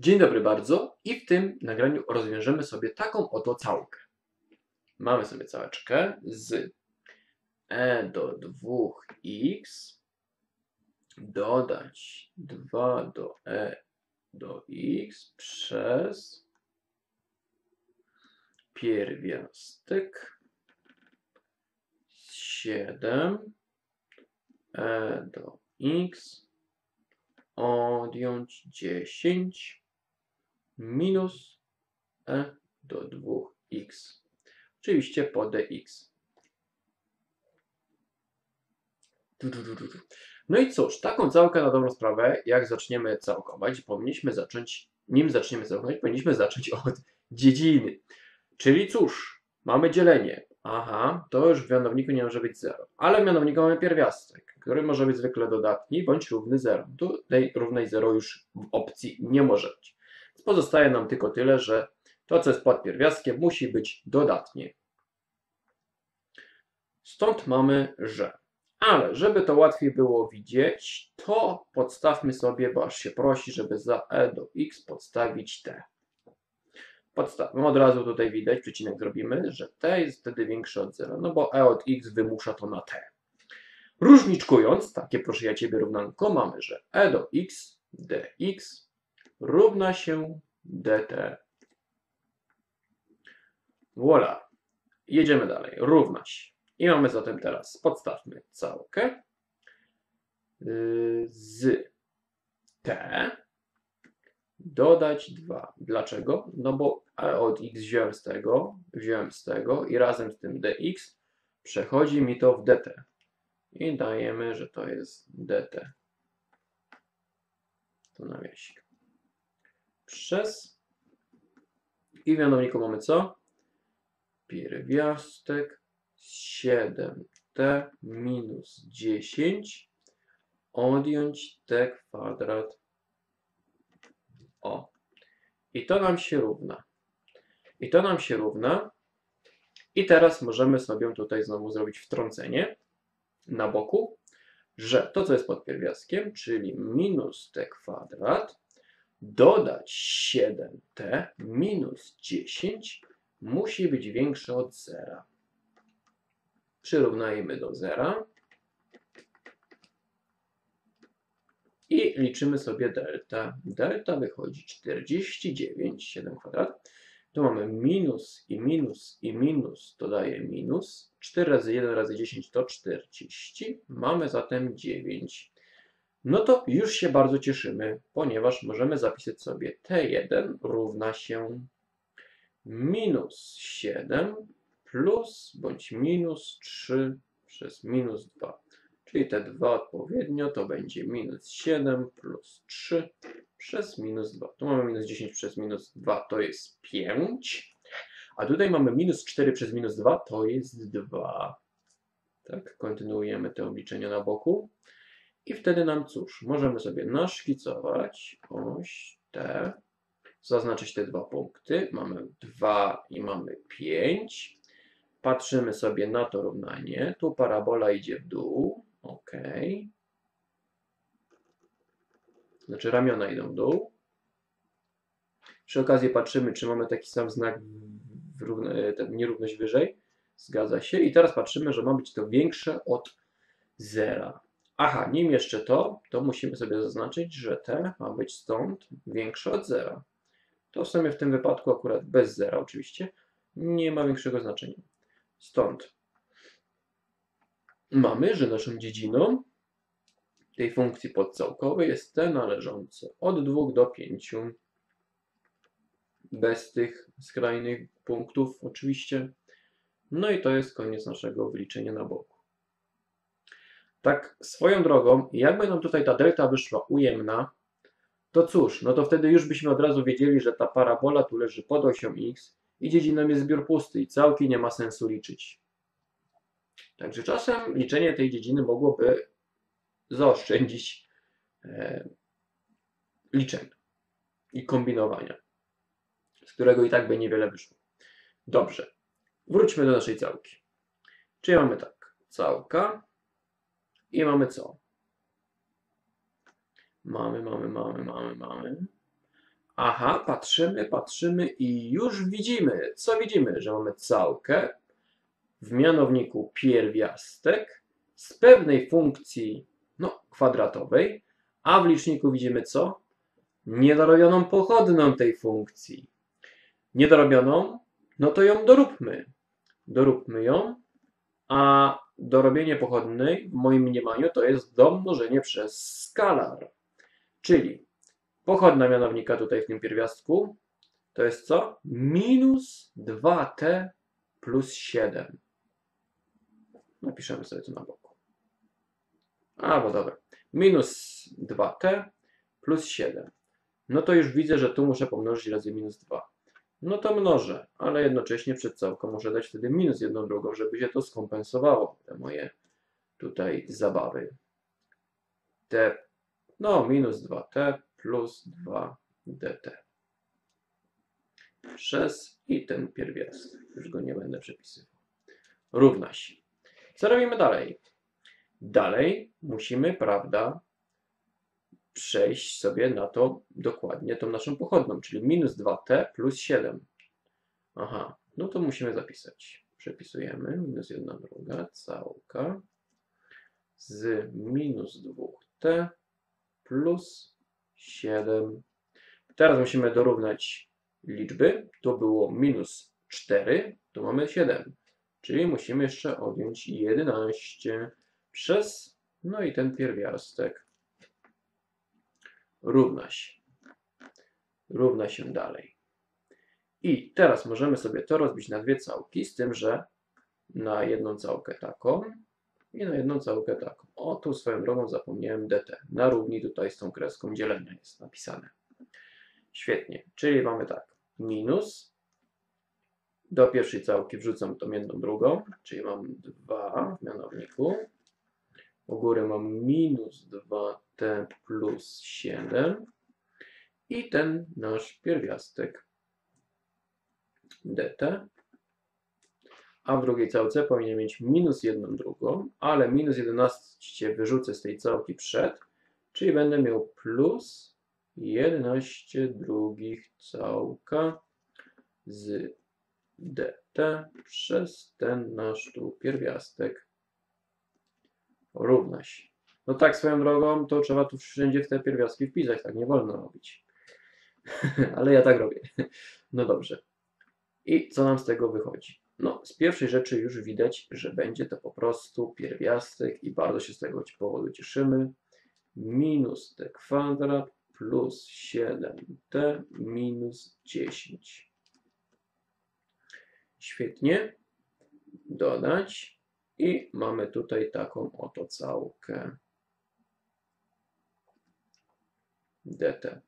Dzień dobry bardzo i w tym nagraniu rozwiążemy sobie taką oto całkę. Mamy sobie całeczkę z e do 2x dodać 2 do e do x przez pierwiastek 7 e do x odjąć 10 minus e do 2x. Oczywiście po dx. No i cóż, taką całkę na dobrą sprawę, jak zaczniemy całkować, powinniśmy zacząć, nim zaczniemy całkować, powinniśmy zacząć od dziedziny. Czyli cóż, mamy dzielenie. Aha, to już w mianowniku nie może być 0. Ale w mianowniku mamy pierwiastek, który może być zwykle dodatni bądź równy 0. Tutaj równej 0 już w opcji nie może być. Pozostaje nam tylko tyle, że to, co jest pod pierwiastkiem, musi być dodatnie. Stąd mamy, że. Ale żeby to łatwiej było widzieć, to podstawmy sobie, bo aż się prosi, żeby za e do x podstawić t. Podstawmy. Od razu tutaj widać, przecinek zrobimy, że t jest wtedy większe od 0, no bo e od x wymusza to na t. Różniczkując, takie proszę ja Ciebie równanko, mamy, że e do x dx równa się dt. Voilà. Jedziemy dalej. Równa się. I mamy zatem teraz, podstawmy całkę z t dodać 2. Dlaczego? No bo od x wziąłem z tego, wziąłem z tego i razem z tym dx przechodzi mi to w dt. I dajemy, że to jest dt. To nawiasik. Przez i w mianowniku mamy co? Pierwiastek 7t minus 10 odjąć t kwadrat o. I to nam się równa. I to nam się równa. I teraz możemy sobie tutaj znowu zrobić wtrącenie na boku, że to, co jest pod pierwiastkiem, czyli minus t kwadrat, dodać 7t minus 10 musi być większe od zera. Przyrównajmy do zera. I liczymy sobie delta. Delta wychodzi 49, 7 kwadrat. Tu mamy minus i minus i minus, to daje minus. 4 razy 1 razy 10 to 40. Mamy zatem 9. No to już się bardzo cieszymy, ponieważ możemy zapisać sobie T1 równa się minus 7 plus bądź minus 3 przez minus 2. Czyli te dwa odpowiednio to będzie minus 7 plus 3 przez minus 2. Tu mamy minus 10 przez minus 2 to jest 5. A tutaj mamy minus 4 przez minus 2 to jest 2. Tak, kontynuujemy te obliczenia na boku. I wtedy nam cóż, możemy sobie naszkicować oś T, zaznaczyć te dwa punkty. Mamy 2 i mamy 5. Patrzymy sobie na to równanie. Tu parabola idzie w dół. OK. Znaczy ramiona idą w dół. Przy okazji patrzymy, czy mamy taki sam znak nierówność wyżej. Zgadza się. I teraz patrzymy, że ma być to większe od zera. Aha, nim jeszcze to, to musimy sobie zaznaczyć, że t ma być stąd większe od zera. To w sumie w tym wypadku akurat bez zera oczywiście nie ma większego znaczenia. Stąd mamy, że naszą dziedziną tej funkcji podcałkowej jest t należące od 2 do 5. Bez tych skrajnych punktów oczywiście. No i to jest koniec naszego wyliczenia na boku. Tak swoją drogą, jakby nam tutaj ta delta wyszła ujemna, to cóż, no to wtedy już byśmy od razu wiedzieli, że ta parabola tu leży pod osią x i dziedziną jest zbiór pusty i całki nie ma sensu liczyć. Także czasem liczenie tej dziedziny mogłoby zaoszczędzić e, liczenia i kombinowania, z którego i tak by niewiele wyszło. Dobrze, wróćmy do naszej całki. Czyli mamy tak, całka i mamy co? Mamy, mamy, mamy, mamy, mamy. Aha, patrzymy, patrzymy i już widzimy. Co widzimy? Że mamy całkę w mianowniku pierwiastek z pewnej funkcji no, kwadratowej, a w liczniku widzimy co? Niedorobioną pochodną tej funkcji. Niedorobioną, no to ją doróbmy. Doróbmy ją, a dorobienie pochodnej w moim mniemaniu to jest domnożenie przez skalar. Czyli pochodna mianownika tutaj w tym pierwiastku to jest co? Minus 2t plus 7. Napiszemy sobie to na boku. Albo dobra. Minus 2t plus 7. No to już widzę, że tu muszę pomnożyć razy minus 2. No to mnożę, ale jednocześnie przed całką muszę dać wtedy minus jedną drugą, żeby się to skompensowało, te moje tutaj zabawy. T, no minus 2t plus 2dt. Przez i ten pierwiastek. Już go nie będę przepisywał. Równa się. Co robimy dalej? Dalej musimy, prawda, przejść sobie na to dokładnie, tą naszą pochodną, czyli minus 2t plus 7. Aha, no to musimy zapisać. Przepisujemy minus 1 druga, całka z minus 2t plus 7. Teraz musimy dorównać liczby. To było minus 4, tu mamy 7. Czyli musimy jeszcze odjąć 11 przez, no i ten pierwiastek równa się. Równa się dalej. I teraz możemy sobie to rozbić na dwie całki, z tym, że na jedną całkę taką i na jedną całkę taką. O, tu swoją drogą zapomniałem dt. Na równi tutaj z tą kreską dzielenia jest napisane. Świetnie. Czyli mamy tak. Minus. Do pierwszej całki wrzucam tą jedną drugą, czyli mam 2 w mianowniku. U góry mam minus 2t plus 7 i ten nasz pierwiastek dt. A w drugiej całce powinien mieć minus 1 drugą, ale minus 11 wyrzucę z tej całki przed, czyli będę miał plus 11 drugich całka z dt przez ten nasz tu pierwiastek równa się. No tak swoją drogą, to trzeba tu wszędzie w te pierwiastki wpisać, tak nie wolno robić. Ale ja tak robię. No dobrze. I co nam z tego wychodzi? No, z pierwszej rzeczy już widać, że będzie to po prostu pierwiastek i bardzo się z tego powodu cieszymy. Minus t kwadrat plus 7t minus 10. Świetnie. Dodać. I mamy tutaj taką oto całkę dt.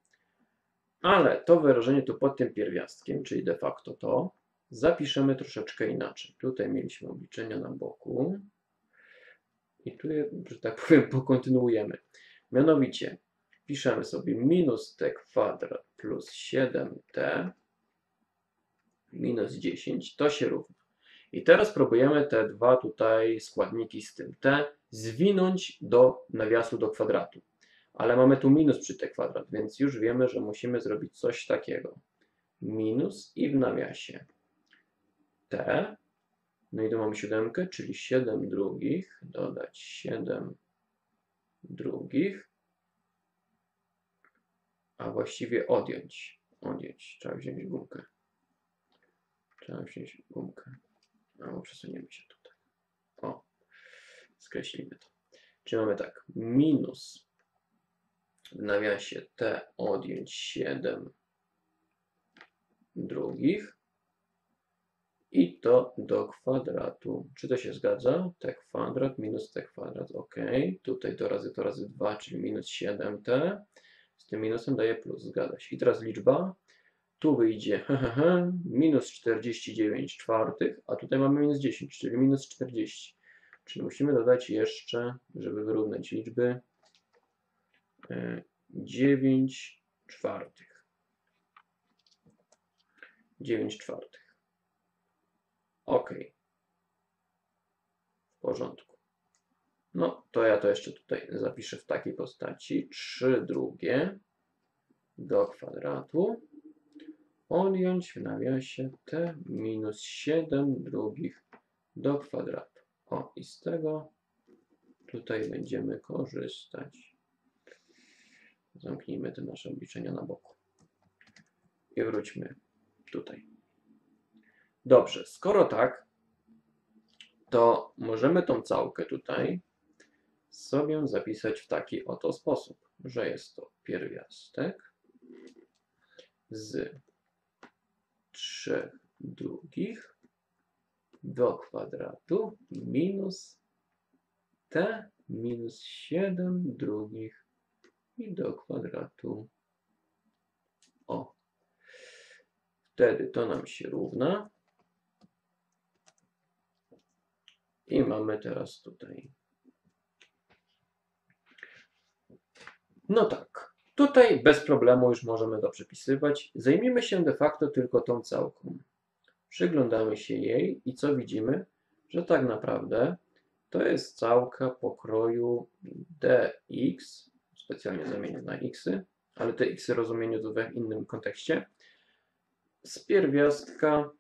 Ale to wyrażenie tu pod tym pierwiastkiem, czyli de facto to, zapiszemy troszeczkę inaczej. Tutaj mieliśmy obliczenia na boku. I tu, je, że tak powiem, pokontynuujemy. Mianowicie piszemy sobie minus t kwadrat plus 7t minus 10, to się równa. I teraz próbujemy te dwa tutaj składniki z tym t zwinąć do nawiasu do kwadratu. Ale mamy tu minus przy t kwadrat, więc już wiemy, że musimy zrobić coś takiego. Minus i w nawiasie t. No i tu mamy siódemkę, czyli 7 drugich, dodać 7 drugich, a właściwie odjąć. Odjąć. Trzeba wziąć gumkę. Trzeba wziąć gumkę. No, przesuniemy się tutaj. O, skreślimy to. Czyli mamy tak, minus w nawiasie t odjąć 7 drugich i to do kwadratu. Czy to się zgadza? t kwadrat minus t kwadrat, ok. Tutaj to razy to razy 2, czyli minus 7t. Z tym minusem daje plus, zgadza się. I teraz liczba tu wyjdzie minus 49 czwartych, a tutaj mamy minus 10, czyli minus 40. Czyli musimy dodać jeszcze, żeby wyrównać liczby, 9 e, czwartych. 9 czwartych. Ok. W porządku. No, to ja to jeszcze tutaj zapiszę w takiej postaci. 3 drugie do kwadratu odjąć w nawiasie t minus 7 drugich do kwadratu. O, i z tego tutaj będziemy korzystać. Zamknijmy te nasze obliczenia na boku. I wróćmy tutaj. Dobrze, skoro tak, to możemy tą całkę tutaj sobie zapisać w taki oto sposób, że jest to pierwiastek z trzech drugich do kwadratu minus t minus 7 drugich i do kwadratu o. Wtedy to nam się równa. I mamy teraz tutaj. No tak. Tutaj bez problemu już możemy to przepisywać. Zajmiemy się de facto tylko tą całką. Przyglądamy się jej i co widzimy? Że tak naprawdę to jest całka pokroju dx, specjalnie zamienię na x, ale te x rozumienie to w innym kontekście, z pierwiastka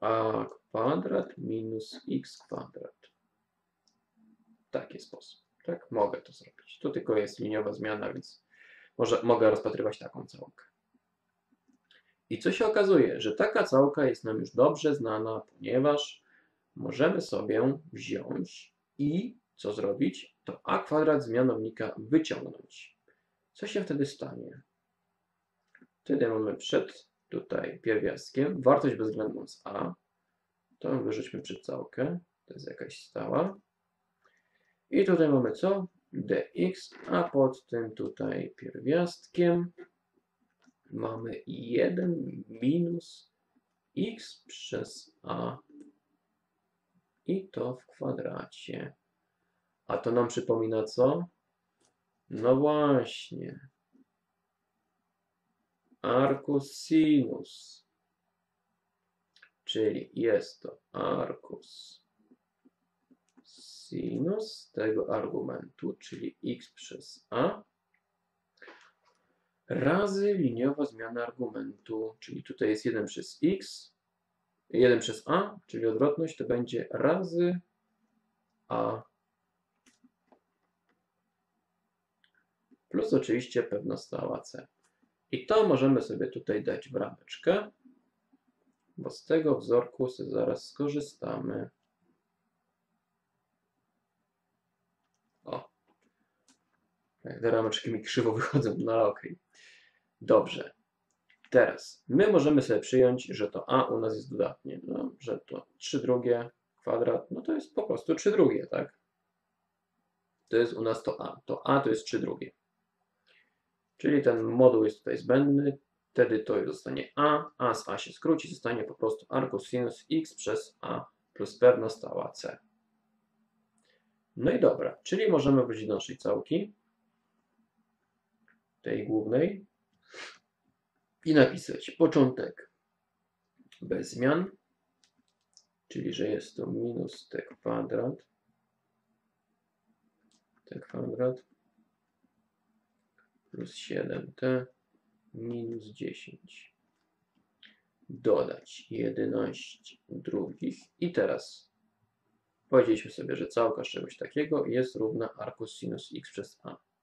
a kwadrat minus x kwadrat. W taki sposób. Tak, mogę to zrobić. To tylko jest liniowa zmiana, więc może, mogę rozpatrywać taką całkę. I co się okazuje, że taka całka jest nam już dobrze znana, ponieważ możemy sobie wziąć i co zrobić? To a kwadrat z mianownika wyciągnąć. Co się wtedy stanie? Wtedy mamy przed tutaj pierwiastkiem wartość bezwzględną z a. To wyrzućmy przed całkę. To jest jakaś stała. I tutaj mamy co? Dx, a pod tym tutaj pierwiastkiem mamy 1 minus x przez a i to w kwadracie. A to nam przypomina co? No właśnie. Arcus sinus. Czyli jest to arcus sinus tego argumentu, czyli x przez a, razy liniowa zmiana argumentu, czyli tutaj jest 1 przez x, 1 przez a, czyli odwrotność to będzie razy a plus oczywiście pewna stała c. I to możemy sobie tutaj dać w rameczkę, bo z tego wzorku sobie zaraz skorzystamy. Te rameczki mi krzywo wychodzą, no okej. Okay. Dobrze. Teraz my możemy sobie przyjąć, że to a u nas jest dodatnie, no, że to 3 drugie kwadrat, no to jest po prostu 3 drugie, tak? To jest u nas to a. To a to jest 3 drugie. Czyli ten moduł jest tutaj zbędny, wtedy to zostanie a, a z a się skróci, zostanie po prostu arcosinus x przez a plus pewna stała c. No i dobra, czyli możemy wrócić do naszej całki, tej głównej, i napisać początek bez zmian, czyli że jest to minus t kwadrat, t kwadrat plus 7t minus 10. Dodać 11 drugich. I teraz powiedzieliśmy sobie, że całka czegoś takiego jest równa arcus sinus x przez a.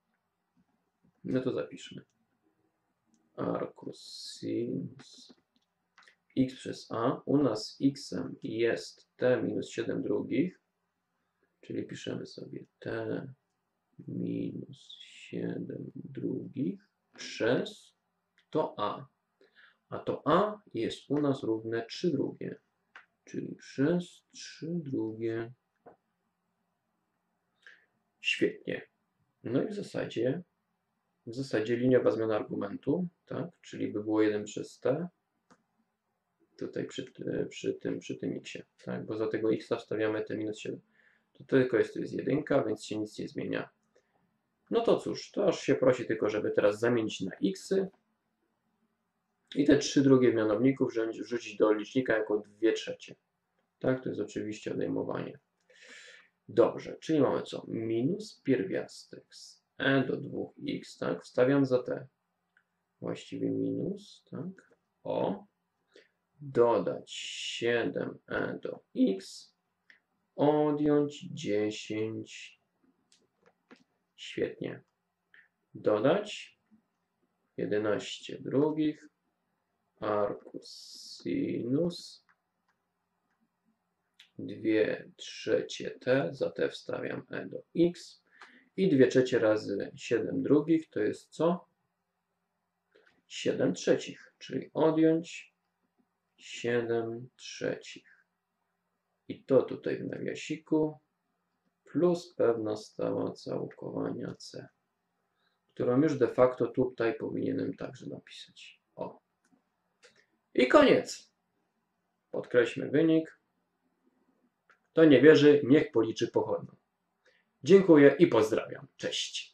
No to zapiszmy arcosinus x przez a. U nas x jest t minus 7 drugich, czyli piszemy sobie t minus 7 drugich przez to a. A to a jest u nas równe 3 drugie, czyli przez 3 drugie. Świetnie. No i w zasadzie w zasadzie liniowa zmiana argumentu, tak? Czyli by było 1 przez t tutaj przy, przy tym, przy tym x, tak? Bo za tego x wstawiamy t minus 7. To tylko jest, to jest 1, więc się nic nie zmienia. No to cóż, to aż się prosi tylko, żeby teraz zamienić na x i te trzy drugie mianowników wrzucić do licznika jako 2 trzecie. Tak, to jest oczywiście odejmowanie. Dobrze, czyli mamy co? Minus pierwiastek z e do 2x, tak? Wstawiam za t. właściwie minus, tak? O, dodać 7e do x, odjąć 10, świetnie, dodać 11 drugich, arcus sinus, 2 trzecie t, za t wstawiam e do x i 2 trzecie razy 7 drugich to jest co? 7 trzecich, czyli odjąć 7 trzecich. I to tutaj w nawiasiku plus pewna stała całkowania c, którą już de facto tutaj powinienem także napisać. O. I koniec. Podkreślmy wynik. Kto nie wierzy, niech policzy pochodną. Dziękuję i pozdrawiam. Cześć.